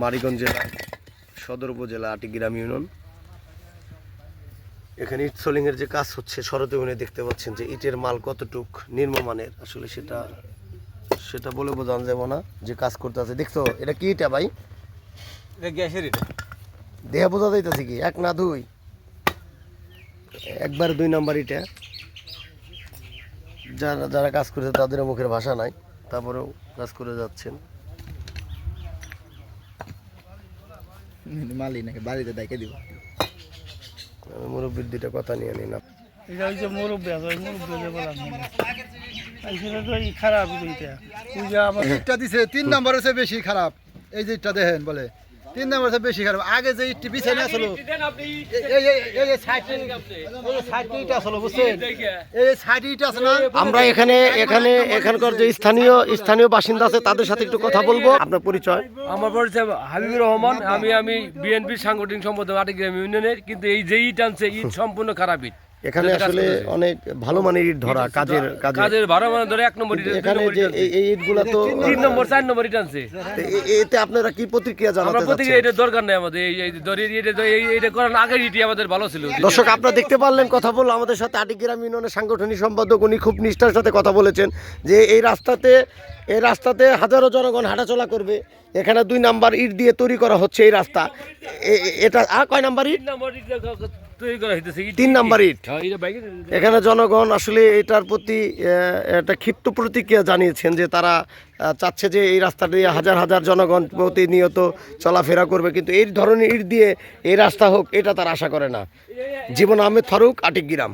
মারিগঞ্জ জেলা সদর উপজেলা আটিগ্রাম ইউনিয়ন। এখানে ইট সোলিংয়ের যে কাজ হচ্ছে সরজমিনে দেখতে পাচ্ছেন যে ইটের মাল কতটুক নির্মমানের। আসলে সেটা সেটা বলে বোঝানো যাবে না যে কাজ করতে আছে। দেখছ এটা কি এটা ভাই? এটা গ্যাসের এটা দেহা বোঝা যাইতেছে কি? এক না দুই? একবার দুই নাম্বার ইটা। যারা যারা কাজ করেছে তাদের মুখের ভাষা নাই তারপরেও কাজ করে যাচ্ছেন। মালি নাকি বাড়িতে দেখে দিব। আমি মুরব্বীর দুটো কথা নিয়ে নিন এটা হচ্ছে মুরব্বী আছে ওই মুরব্বী যে বলা তো খারাপ আমার দিছে তিন নম্বর হচ্ছে বেশি খারাপ। এই যে দেখেন বলে। তিন নম্বর বেশি খারাপ। আগে যে ইটটি বিছানে আসলো এই- এই বুঝছেন? এই আছে না? আমরা এখানে এখানে এখানকার যে স্থানীয় স্থানীয় বাসিন্দা আছে তাদের সাথে একটু কথা বলব। আপনার পরিচয়? আমার পরিচয় হাবিবুর রহমান। আমি আমি বিএনপির সাংগঠনিক সম্পাদক আটিগ্রাম ইউনিয়নের। কিন্তু এই যে ইট আনছে ইট সম্পূর্ণ খারাপ ইট। এখানে আসলে অনেক ভালো মানের ইট ধরা কাজের কাজের। কাজের ভাড়া মানে ধরে এক নম্বর এখানে যে এই- ইটগুলা তো তিন নম্বর চার নম্বর ইট আনছে। এতে আপনারা কি প্রতিক্রিয়া জানাতে প্রতিকে চাচ্ছেন? এটা দরকার নেই আমাদের। এই এই ধরে এটা এই এটা করার আগে ইটি আমাদের ভালো ছিল। দর্শক আপনারা দেখতে পারলেন কথা বলল আমাদের সাথে আটিগ্রাম ইউনিয়নের সাংগঠনিক সম্পাদক উনি খুব নিষ্ঠার সাথে কথা বলেছেন যে এই রাস্তাতে এই রাস্তাতে হাজারো জনগণ হাঁটাচলা করবে। এখানে দুই নাম্বার ইট দিয়ে তৈরি করা হচ্ছে এই রাস্তা। এটা আর কয় নাম্বার ইট? নম্বর ইট তৈরি করা হইতেছে তিন নাম্বার ইট। হ্যাঁ, এখানে জনগণ আসলে এটার প্রতি একটা ক্ষিপ্ত প্রতিক্রিয়া জানিয়েছেন যে তারা চাচ্ছে যে এই রাস্তা দিয়ে হাজার হাজার জনগণ প্রতিনিয়ত চলাফেরা করবে। কিন্তু এই ধরনের ইট দিয়ে এই রাস্তা হোক এটা তারা আশা করে না। জীবন আহমেদ ফারুক আটিক গ্রাম।